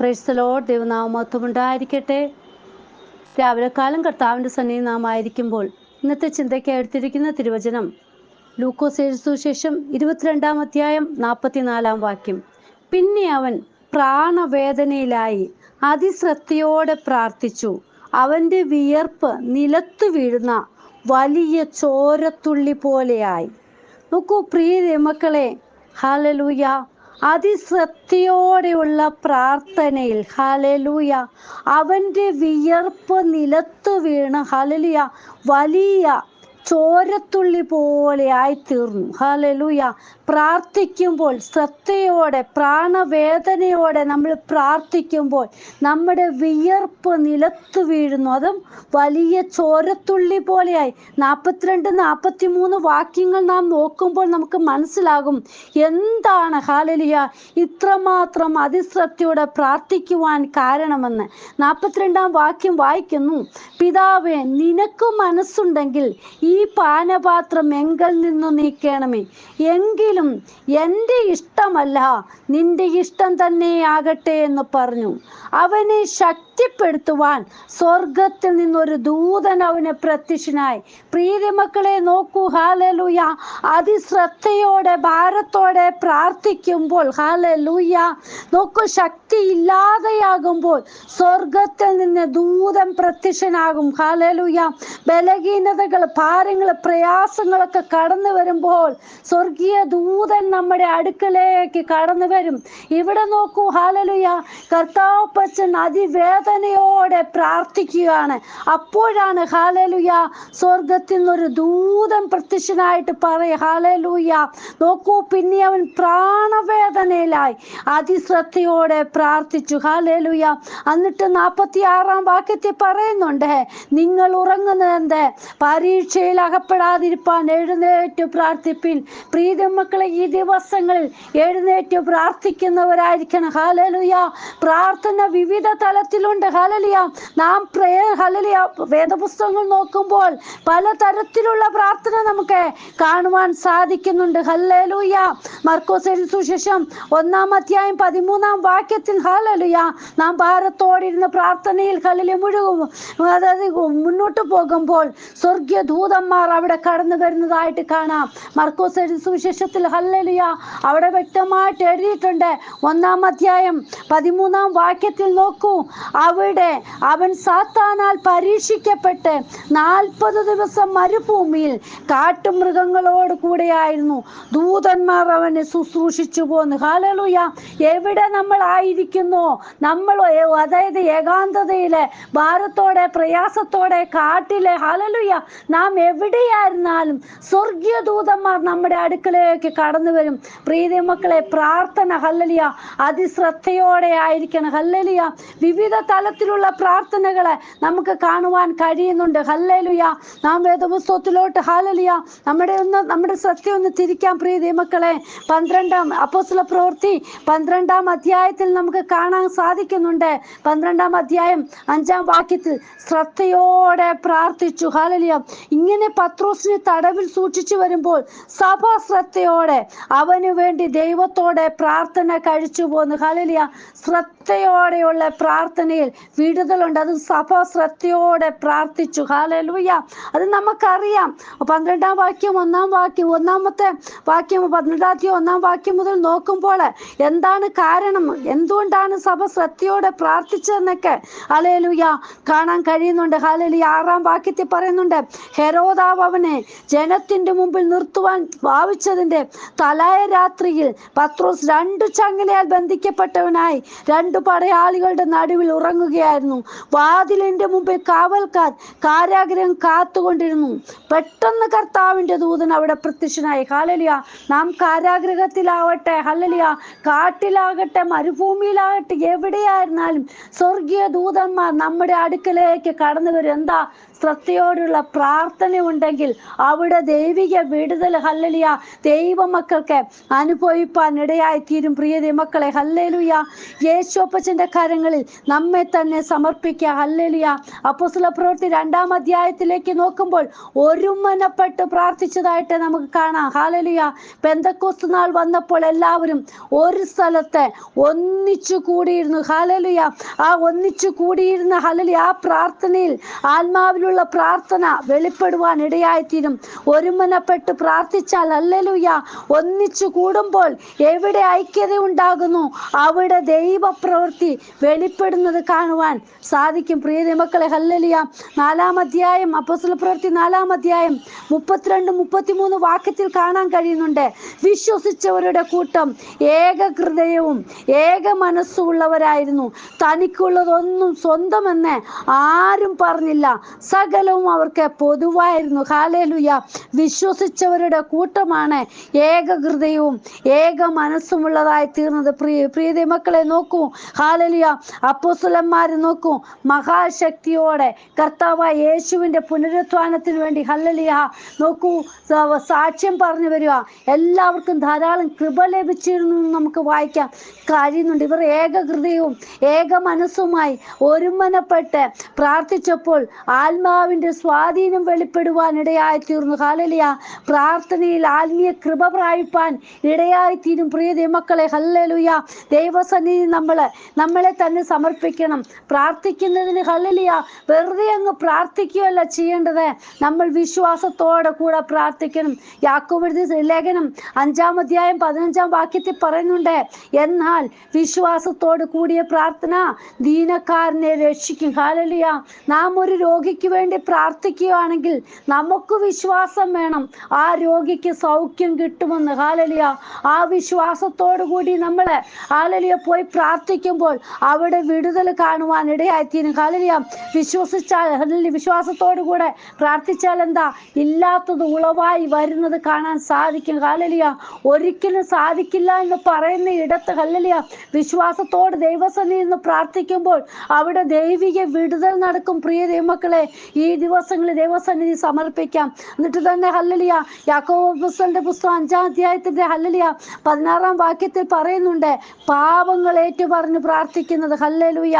പ്രൈസ്തലോ ദൈവനാമത്വം ഉണ്ടായിരിക്കട്ടെ. രാവിലെ കാലം കർത്താവിന്റെ സന്നിധി നാം ആയിരിക്കുമ്പോൾ ഇന്നത്തെ ചിന്തയ്ക്ക് എടുത്തിരിക്കുന്ന തിരുവചനം ലൂക്കോസ് എഴുസുശേഷം ഇരുപത്തിരണ്ടാം അധ്യായം നാൽപ്പത്തിനാലാം വാക്യം. പിന്നെ അവൻ പ്രാണവേദനയിലായി അതിശ്രദ്ധയോടെ പ്രാർത്ഥിച്ചു. അവന്റെ വിയർപ്പ് നിലത്തു വീഴുന്ന വലിയ ചോരത്തുള്ളി പോലെയായി. നോക്കൂ പ്രിയ മക്കളെ ഹാലലൂയ അതിശ്രദ്ധയോടെയുള്ള പ്രാർത്ഥനയിൽ ഹലലൂയ അവന്റെ വിയർപ്പ് നിലത്തു വീണ് ഹലലുയ വലിയ ചോരത്തുള്ളി പോലെ ആയിത്തീർന്നു. ഹാലലൂയ പ്രാർത്ഥിക്കുമ്പോൾ ശ്രദ്ധയോടെ പ്രാണവേദനയോടെ നമ്മൾ പ്രാർത്ഥിക്കുമ്പോൾ നമ്മുടെ വിയർപ്പ് നിലത്ത് വീഴുന്നു. അതും വലിയ ചോരത്തുള്ളി പോലെയായി. നാൽപ്പത്തിരണ്ട് നാൽപ്പത്തി മൂന്ന് വാക്യങ്ങൾ നാം നോക്കുമ്പോൾ നമുക്ക് മനസ്സിലാകും എന്താണ് ഹാലലിയ ഇത്രമാത്രം അതിശ്രദ്ധയോടെ പ്രാർത്ഥിക്കുവാൻ കാരണമെന്ന്. നാൽപ്പത്തിരണ്ടാം വാക്യം വായിക്കുന്നു. പിതാവേ നിനക്ക് മനസ്സുണ്ടെങ്കിൽ ഈ പാനപാത്രം എങ്കിൽ നിന്നു നീക്കണമേ. എങ്കിലും എന്റെ ഇഷ്ടമല്ല നിന്റെ ഇഷ്ടം തന്നെ ആകട്ടെ എന്ന് പറഞ്ഞു. അവനെ ശക്തിപ്പെടുത്തുവാൻ സ്വർഗത്തിൽ നിന്നൊരു ദൂതൻ അവന് പ്രത്യക്ഷനായി. പ്രീതിമക്കളെ നോക്കൂ ഹാലലൂയ. അതിശ്രദ്ധയോടെ ഭാരത്തോടെ പ്രാർത്ഥിക്കുമ്പോൾ ഹാലലൂയ നോക്കൂ ശക്തി ഇല്ലാതെയാകുമ്പോൾ സ്വർഗത്തിൽ നിന്ന് ദൂതൻ പ്രത്യക്ഷനാകും. ഹാലലൂയ. ബലഹീനതകൾ ഭാരങ്ങൾ പ്രയാസങ്ങളൊക്കെ കടന്നു വരുമ്പോൾ സ്വർഗീയ ദൂതൻ നമ്മുടെ അടുക്കലേക്ക് കടന്നു വരും. ഇവിടെ നോക്കൂ ഹാലലുയ. കർത്താവ് പച്ചൻ അതിവേദനയോടെ പ്രാർത്ഥിക്കുകയാണ്. അപ്പോഴാണ് ഹാലലുയ സ്വർഗത്തിൽ നിന്നൊരു ദൂതൻ പ്രത്യക്ഷനായിട്ട് പറയ ഹാലലൂയ നോക്കൂ പിന്നെ അവൻ പ്രാണവേദനയിലായി. അതിശ്രദ്ധയോടെ പ്രാർത്ഥിച്ചു. ഹാലലുയ എന്നിട്ട് നാൽപ്പത്തി ആറാം വാക്യത്തിൽ പറയുന്നുണ്ട് നിങ്ങൾ ഉറങ്ങുന്നത് പരീക്ഷയിൽ അകപ്പെടാതിരിപ്പാൻ എഴുന്നേറ്റ് പ്രാർത്ഥിപ്പിൻ. പ്രീതി മക്കളെ ഈ ദിവസങ്ങളിൽ എഴുന്നേറ്റ് പ്രാർത്ഥിക്കുന്നവരായിരിക്കണം. ഹാലലുയ പ്രാർത്ഥന വിവിധ തലത്തിലുണ്ട്. ഹാലലിയ നാം പ്രേ ഹലലിയ വേദപുസ്തകങ്ങൾ നോക്കുമ്പോൾ പല തരത്തിലുള്ള പ്രാർത്ഥന നമുക്ക് കാണുവാൻ സാധിക്കുന്നുണ്ട്. ഹല്ലലൂയ. മർക്കോസ് സുശേഷം ഒന്നാം അധ്യായം പതിമൂന്നാം വാക്യത്തിൽ ഹലലുയ നാം ഭാരത്തോടിരുന്ന പ്രാർത്ഥനയിൽ ഹലലി മുഴുകും അതായത് മുന്നോട്ട് പോകുമ്പോൾ സ്വർഗീയ ദൂതന്മാർ അവിടെ കടന്നു വരുന്നതായിട്ട് കാണാം. മർക്കോസ് സുവിശേഷത്തിൽ ഹല്ലലിയ അവിടെ വ്യക്തമായിട്ട് എഴുതിയിട്ടുണ്ട്. ഒന്നാം അധ്യായം പതിമൂന്നാം വാക്യത്തിൽ നോക്കൂ. അവിടെ അവൻ സാത്താനാൽ പരീക്ഷിക്കപ്പെട്ട് നാൽപ്പത് ദിവസം മരുഭൂമിയിൽ കാട്ടുമൃഗങ്ങളോട് കൂടെയായിരുന്നു. ദൂതന്മാർ അവനെ ശുശ്രൂഷിച്ചു പോന്നു. ഹാലലുയ എവിടെ നമ്മൾ ആയിരിക്കുന്നു? നമ്മൾ അതായത് ഏകാന്തതയിലെ ഭാരത്തോടെ പ്രയാസത്തോടെ കാട്ടിലെ. ഹാലലുയ നാം എവിടെയായിരുന്നാലും സ്വർഗീയ ദൂതന്മാർ നമ്മുടെ അടുക്കലേക്ക് കടന്നു വരും. പ്രീതി മക്കളെ പ്രാർത്ഥന ഹല്ലലിയ. അതിശ്രദ്ധയോടെ ആയിരിക്കണം. ഹല്ലലിയ. വിവിധ തലത്തിലുള്ള പ്രാർത്ഥനകളെ നമുക്ക് കാണുവാൻ കഴിയുന്നുണ്ട്. ഹല്ലലുയ. നാം വേദപുസ്തകത്തിലോട്ട് ഹാലലിയ നമ്മുടെ ഒന്ന് നമ്മുടെ ശ്രദ്ധ ഒന്ന് തിരിക്കാം പ്രീതി മക്കളെ. പന്ത്രണ്ടാം അപ്പോസ്തല പ്രവൃത്തി പന്ത്രണ്ടാം അധ്യായത്തിൽ നമുക്ക് കാണാൻ സാധിക്കുന്നുണ്ട്. പന്ത്രണ്ടാം അധ്യായം അഞ്ചാം വാക്യത്തിൽ ശ്രദ്ധയോടെ പ്രാർത്ഥിച്ചു. ഹാലലിയ ഇങ്ങനെ പത്രോസിനെ തടവിൽ സൂക്ഷിച്ചു വരുമ്പോൾ സഭാ ശ്രദ്ധയോടെ അവന് വേണ്ടി ദൈവത്തോടെ പ്രാർത്ഥന കഴിച്ചു പോന്നു. ഹലിയ ശ്രദ്ധയോടെയുള്ള പ്രാർത്ഥനയിൽ വിടുതലുണ്ട്. അത് സഭ ശ്രദ്ധയോടെ പ്രാർത്ഥിച്ചു. ഹാലലൂയ അത് നമുക്കറിയാം. പന്ത്രണ്ടാം വാക്യം ഒന്നാം വാക്യം ഒന്നാമത്തെ വാക്യം പന്ത്രണ്ടാമത്തെ ഒന്നാം വാക്യം മുതൽ നോക്കുമ്പോൾ എന്താണ് കാരണം? എന്തുകൊണ്ടാണ് സഭ ശ്രദ്ധയോടെ പ്രാർത്ഥിച്ചതെന്നൊക്കെ ഹലേലുയ കാണാൻ കഴിയുന്നുണ്ട്. ഹാലലി ആറാം വാക്യത്തിൽ പറയുന്നുണ്ട് ഹെരോദാവ് അവനെ ജനത്തിന്റെ മുമ്പിൽ നിർത്തുവാൻ ഭാവിച്ചതിന്റെ തലായ രാത്രിയിൽ പത്രോസ് രണ്ടു ചങ്ങലയാൽ ബന്ധിക്കപ്പെട്ടവനായി രണ്ടു പടയാളികളുടെ നടുവിൽ ഉറങ്ങുകയായിരുന്നു. വാതിലിന്റെ മുമ്പിൽ കാവൽക്കാർ കാരാഗ്രഹം കാത്തുകൊണ്ടിരുന്നു. പെട്ടെന്ന് കർത്താവിന്റെ ദൂതൻ അവിടെ പ്രത്യക്ഷനായി ഹാലലിയ നാം കാരാഗ്രഹത്തിലാവട്ടെ ഹലലിയ കാട്ടിലാകട്ടെ മരുഭൂമിയിലാകട്ടെ എവിടെയായിരുന്നാലും സ്വർഗീയ ദൂതന്മാർ നമ്മുടെ അടുക്കലേക്ക് കടന്നു വരും എന്താ ശ്രദ്ധയോടുള്ള പ്രാർത്ഥന ഉണ്ടെങ്കിൽ അവിടെ ദൈവിക വിടുതൽ ഹല്ലലിയ. ദൈവമക്കൾക്ക് അനുഭവിപ്പാൻ ഇടയായി തീരും പ്രിയ ദൈവമക്കളെ ഹല്ലലിയ. യേശോപ്പച്ചന്റെ കാര്യങ്ങളിൽ നമ്മെ തന്നെ സമർപ്പിക്കുക. ഹല്ലലിയ. അപ്പോസ്തല പ്രവൃത്തി രണ്ടാം അധ്യായത്തിലേക്ക് നോക്കുമ്പോൾ ഒരുമനപ്പെട്ട് പ്രാർത്ഥിച്ചതായിട്ട് നമുക്ക് കാണാം. ഹാലലിയ പെന്തക്കോസ് നാൾ വന്നപ്പോൾ എല്ലാവരും ഒരു സ്ഥലത്ത് ഒന്നിച്ചു കൂടിയിരുന്നു. ഹാലലിയ ആ ഒന്നിച്ചു കൂടിയിരുന്ന ഹലലിയ ആ പ്രാർത്ഥനയിൽ ആത്മാവിലുള്ള പ്രാർത്ഥന വെളിപ്പെടുവാൻ ഇടയായിത്തീരും. ഒരുമനപ്പെട്ട് പ്രാർത്ഥിച്ചാൽ അല്ലലുയ ഒന്നിച്ചു കൂടുമ്പോൾ എവിടെ ഐക്യത ഉണ്ടാകുന്നു? അവിടെ ദൈവപ്രവൃത്തി വെളിപ്പെടുന്നത് കാണുവാൻ സാധിക്കും. പ്രിയ മക്കളെ ഹല്ലലിയ. നാലാം അധ്യായം അപ്പോസ്തല പ്രവൃത്തി നാലാം അധ്യായം മുപ്പത്തിരണ്ട് മുപ്പത്തിമൂന്ന് വാക്യത്തിൽ കാണാൻ കഴിയുന്നുണ്ട്. വിശ്വസിച്ചവരുടെ കൂട്ടം ഏകഹൃദയവും ഏക മനസ്സുള്ളവരായിരുന്നു തനിക്കുള്ളതൊന്നും സ്വന്തമെന്ന് ആരും പറഞ്ഞില്ല. സകലവും അവർക്ക് പൊതുവായിരുന്നു. ഹാലേലുയ വിശ്വസിച്ചവരുടെ കൂട്ടമാണ് ഏക ഹൃദയവും ഏക മനസ്സുമുള്ളതായി തീർന്നത്. പ്രിയ പ്രീതി മക്കളെ നോക്കൂ. ഹാലലിയ അപ്പോസുലന്മാർ നോക്കൂ. മഹാശക്തിയോടെ കർത്താവായ യേശുവിന്റെ പുനരുത്ഥാനത്തിന് വേണ്ടി ഹല്ലലിയ. നോക്കൂ സാക്ഷ്യം പറഞ്ഞു വരിക. എല്ലാവർക്കും ധാരാളം കൃപ ലഭിച്ചിരുന്നു നമുക്ക് വായിക്കാം. കഴിയുന്നുണ്ട് ഇവർ ഏക ഹൃദയവും ഏക മനസ്സുമായി ഒരുമനപ്പെട്ട് പ്രാർത്ഥിച്ചപ്പോൾ ആത്മാവിന്റെ സ്വാധീനം വെളിപ്പെടുവാൻ ഇടയായി തീർന്നു. ഹാലലിയ പ്രാർത്ഥനയിൽ ആത്മീയ കൃപ പ്രാപിപ്പാൻ ഇടയായി തീരും പ്രിയ ദൈവമക്കളെ ഹല്ലലുയ. ദൈവസന്നിധി നമ്മൾ നമ്മളെ തന്നെ സമർപ്പിക്കണം. പ്രാർത്ഥിക്കുന്നതിന് ഹല്ലലിയ. വെറുതെ അങ്ങ് പ്രാർത്ഥിക്കുകയല്ല ചെയ്യേണ്ടത്. നമ്മൾ വിശ്വാസത്തോടെ കൂടെ പ്രാർത്ഥിക്കണം. യാക്കോബെഴുതി ലേഖനം അഞ്ചാം അധ്യായം പതിനഞ്ചാം വാക്യത്തിൽ പറയുന്നുണ്ട് എന്നാൽ വിശ്വാസത്തോട് കൂടിയ പ്രാർത്ഥന ദീനക്കാരനെ രക്ഷിക്കും. ഹാലലിയ നാം ഒരു രോഗിക്ക് വേണ്ടി പ്രാർത്ഥിക്കുകയാണെങ്കിൽ നമുക്ക് വിശ്വാസം വേണം. ആ രോഗിക്ക് സൗഖ്യം കിട്ടുമെന്ന്. ഹാലലിയ. ആ വിശ്വാസത്തോടു കൂടി നമ്മൾ ഹാലലിയ പോയി പ്രാർത്ഥിക്കുമ്പോൾ അവിടെ വിടുതൽ കാണുവാൻ ഇടയായിത്തീരും. ഹാലലിയ. വിശ്വസിച്ചാൽ വിശ്വാസത്തോടു കൂടെ പ്രാർത്ഥിച്ചാൽ എന്താ? ഇല്ലാത്തത് ഉളവായി വരുന്നത് കാണാൻ സാധിക്കും. ഹാലലിയ. ഒരിക്കലും സാധിക്കില്ല എന്ന് പറയുന്ന ഇടത്ത് ഹല്ലലിയ വിശ്വാസത്തോട് ദൈവസന്നിധി നിന്ന് പ്രാർത്ഥിക്കുമ്പോൾ അവിടെ ദൈവിക വിടുതൽ നടക്കും. പ്രിയ ദൈവമക്കളെ ഈ ദിവസങ്ങളിൽ ദൈവസന്നിധി സമർപ്പിക്കാം. എന്നിട്ട് തന്നെ ഹല്ലലിയ. യാക്കോബ് പുസ്തകന്റെ പുസ്തകം അഞ്ചാം അധ്യായത്തിന്റെ ഹല്ലലിയ പതിനാറാം വാക്യത്തിൽ പറയുന്നുണ്ട്. പാപങ്ങൾ ഏറ്റുപറഞ്ഞ് പ്രാർത്ഥിക്കുന്നത് ഹല്ലലുയ.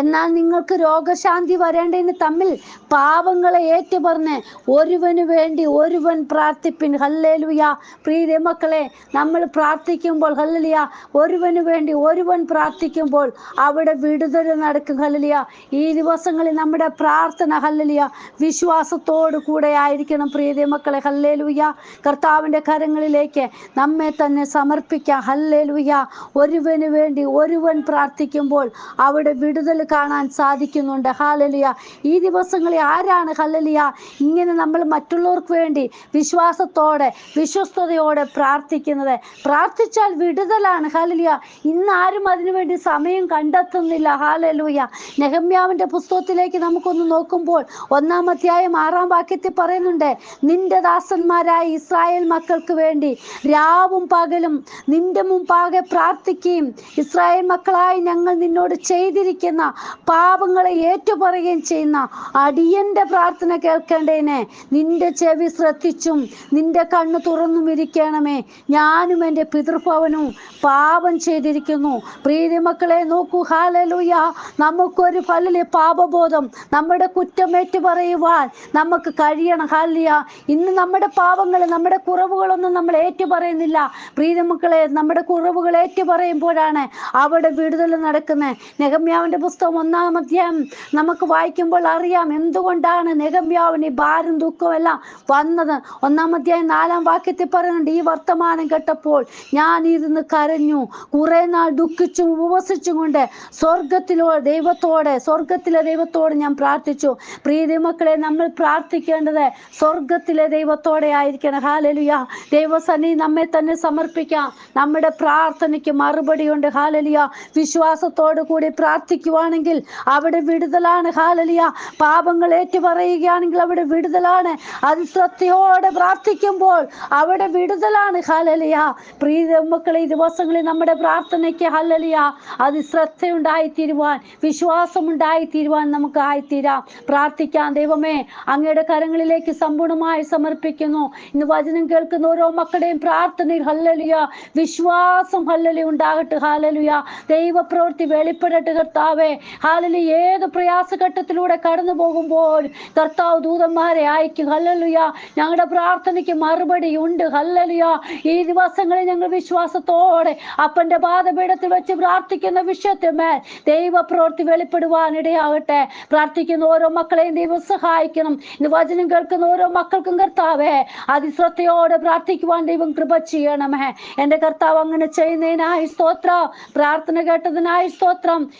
എന്നാൽ നിങ്ങൾക്ക് രോഗശാന്തി വരേണ്ടതിന് തമ്മിൽ പാപങ്ങളെ ഏറ്റുപറഞ്ഞ് ഒരുവന് വേണ്ടി ഒരുവൻ പ്രാർത്ഥിപ്പിൻ. ഹല്ലേലുയ. പ്രീതി മക്കളെ നമ്മൾ പ്രാർത്ഥിക്കുമ്പോൾ ഹല്ലലിയ ഒരുവന് വേണ്ടി ഒരുവൻ പ്രാർത്ഥിക്കുമ്പോൾ അവിടെ വിടുതൽ നടക്കും ഹല്ലലിയ. ഈ ദിവസങ്ങളിൽ നമ്മുടെ പ്രാർത്ഥന ഹല്ലലിയ വിശ്വാസത്തോടു കൂടെ ആയിരിക്കണം പ്രീതി മക്കളെ ഹല്ലേലുയ. കർത്താവിന്റെ കരങ്ങളിലേക്ക് നമ്മെ തന്നെ സമർപ്പിക്കാം ഹല്ലേലുയ. ഒരുവന് വേണ്ടി ഒരുവൻ പ്രാർത്ഥിക്കുമ്പോൾ അവിടെ വിടുതൽ കാണാൻ സാധിക്കുന്നുണ്ട്. ഹാലലിയ ഈ ദിവസങ്ങളിൽ ആരാണ് ഹല്ലലിയ ഇങ്ങനെ നമ്മൾ മറ്റുള്ളവർക്ക് വേണ്ടി വിശ്വാസത്തോടെ വിശ്വസ്തയോടെ പ്രാർത്ഥിക്കുന്നത്. പ്രാർത്ഥിച്ചാൽ വിടുതലാണ്. ഹാലലിയ ഇന്ന് ആരും അതിനുവേണ്ടി സമയം കണ്ടെത്തുന്നില്ല. ഹാലലൂയ നെഹമ്യാവിന്റെ പുസ്തകത്തിലേക്ക് നമുക്കൊന്ന് നോക്കുമ്പോൾ ഒന്നാം അധ്യായം ആറാം വാക്യത്തിൽ പറയുന്നുണ്ട് നിന്റെ ദാസന്മാരായ ഇസ്രായേൽ മക്കൾക്ക് വേണ്ടി രാവും പകലും നിന്റെ മുമ്പാകെ പ്രാർത്ഥിക്കുകയും ഇസ്രായേൽ മക്കളായി ഞങ്ങൾ നിന്നോട് ചെയ്തിരിക്കുന്ന പാപങ്ങളെ ഏറ്റുപറയുകയും ചെയ്യുന്ന അടിയന്റെ പ്രാർത്ഥന കേൾക്കേണ്ടതിനെ നിന്റെ ചെവി ശ്രദ്ധിച്ചും നിന്റെ കണ്ണ് തുറന്നും ഇരിക്കണമേ. ഞാനും എന്റെ പിതൃഭവനും പാപം ചെയ്തിരിക്കുന്നു. പ്രീതി മക്കളെ നോക്കൂ. ഹാലലൂയ നമുക്കൊരു ഫലിലെ പാപബോധം നമ്മുടെ കുറ്റമേറ്റ് പറയുവാൻ നമുക്ക് കഴിയണം. ഹാലിയ ഇന്ന് നമ്മുടെ പാപങ്ങൾ നമ്മുടെ കുറവുകളൊന്നും നമ്മൾ ഏറ്റു പറയുന്നില്ല പ്രീതി മക്കളെ നമ്മുടെ കുറവുകൾ ഏറ്റു പറയുമ്പോഴാണ് അവിടെ വിടുതൽ നടക്കുന്നത്. നെഹമ്യാവിന്റെ പുസ്തകം ഒന്നാം അധ്യായം നമുക്ക് വായിക്കുമ്പോൾ അറിയാം എന്തുകൊണ്ടാണ് നെഗമ്യാവിന് ഭാരം ദുഃഖം എല്ലാം വന്നത്? ഒന്നാം അധ്യായം നാലാം വാക്യത്തിൽ പറയുന്നുണ്ട് ഈ വർത്തമാനം കേട്ടപ്പോൾ ഞാൻ ഇരുന്ന് കരഞ്ഞു. കുറെ നാൾ ദുഃഖിച്ചും ഉപവസിച്ചും കൊണ്ട് സ്വർഗത്തിലോ ദൈവത്തോടെ സ്വർഗത്തിലെ ദൈവത്തോട് ഞാൻ പ്രാർത്ഥിച്ചു. പ്രീതി മക്കളെ നമ്മൾ പ്രാർത്ഥിക്കേണ്ടത് സ്വർഗത്തിലെ ദൈവത്തോടെ ആയിരിക്കണം. ഹാലലിയ ദൈവസന്നി നമ്മെ തന്നെ സമർപ്പിക്കാം. നമ്മുടെ പ്രാർത്ഥനയ്ക്ക് മറുപടിയുണ്ട് ഹാലലിയ വിശ്വാസത്തോടു കൂടി പ്രാർത്ഥിക്കുവാൻ പ്രാർത്ഥിക്കുവാണെങ്കിൽ അവിടെ വിടുതലാണ് ഹാലലിയ. പാപങ്ങൾ ഏറ്റുപറയുകയാണെങ്കിൽ അവിടെ വിടുതലാണ്. അത് ശ്രദ്ധയോടെ പ്രാർത്ഥിക്കുമ്പോൾ അവിടെ വിടുതലാണ് ഹാലലിയ. പ്രീത മക്കളെ ഈ ദിവസങ്ങളിൽ നമ്മുടെ പ്രാർത്ഥനയ്ക്ക് ഹാലലിയ അത് ശ്രദ്ധയുണ്ടായിത്തീരുവാൻ വിശ്വാസമുണ്ടായിത്തീരുവാൻ നമുക്ക് ആയിത്തീരാം. പ്രാർത്ഥിക്കാൻ ദൈവമേ അങ്ങയുടെ കരങ്ങളിലേക്ക് സമ്പൂർണമായി സമർപ്പിക്കുന്നു. ഇന്ന് വചനം കേൾക്കുന്ന ഓരോ മക്കളുടെയും പ്രാർത്ഥനയിൽ ഹല്ലലിയ വിശ്വാസം ഹല്ലലി ഉണ്ടാകട്ടെ ഹാലലുയ. ദൈവപ്രവൃത്തി വെളിപ്പെടട്ടെ കർത്താവേ. ഹാലലി ഏത് പ്രയാസഘട്ടത്തിലൂടെ കടന്നു പോകുമ്പോൾ കർത്താവ് ദൂതന്മാരെ അയക്കും. ഹല്ലലുയ. ഞങ്ങളുടെ പ്രാർത്ഥനയ്ക്ക് മറുപടി ഉണ്ട്. ഹല്ലലുയ. ഈ ദിവസങ്ങളിൽ ഞങ്ങൾ വിശ്വാസത്തോടെ അപ്പന്റെ പാദപീഠത്തിൽ വെച്ച് പ്രാർത്ഥിക്കുന്ന വിഷയത്തിന്മേൽ ദൈവപ്രവൃത്തി വെളിപ്പെടുവാൻ ഇടയാകട്ടെ. പ്രാർത്ഥിക്കുന്ന ഓരോ മക്കളെയും ദൈവം സഹായിക്കണം. വചനം കേൾക്കുന്ന ഓരോ മക്കൾക്കും കർത്താവേ അതിശ്രദ്ധയോടെ പ്രാർത്ഥിക്കുവാൻ ദൈവം കൃപ ചെയ്യണമേ. എന്റെ കർത്താവ് അങ്ങനെ ചെയ്യുന്നതിനായി സ്തോത്രം. പ്രാർത്ഥന കേട്ടതിനായി സ്തോത്രം.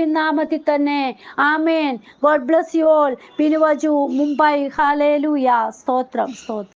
യേശുവിൻ നാമത്തിൽ തന്നെ. ആമേൻ. God bless you all. ബിനുവജു Mumbai. ഹാലേലൂയ സ്തോത്രം സ്തോത്രം.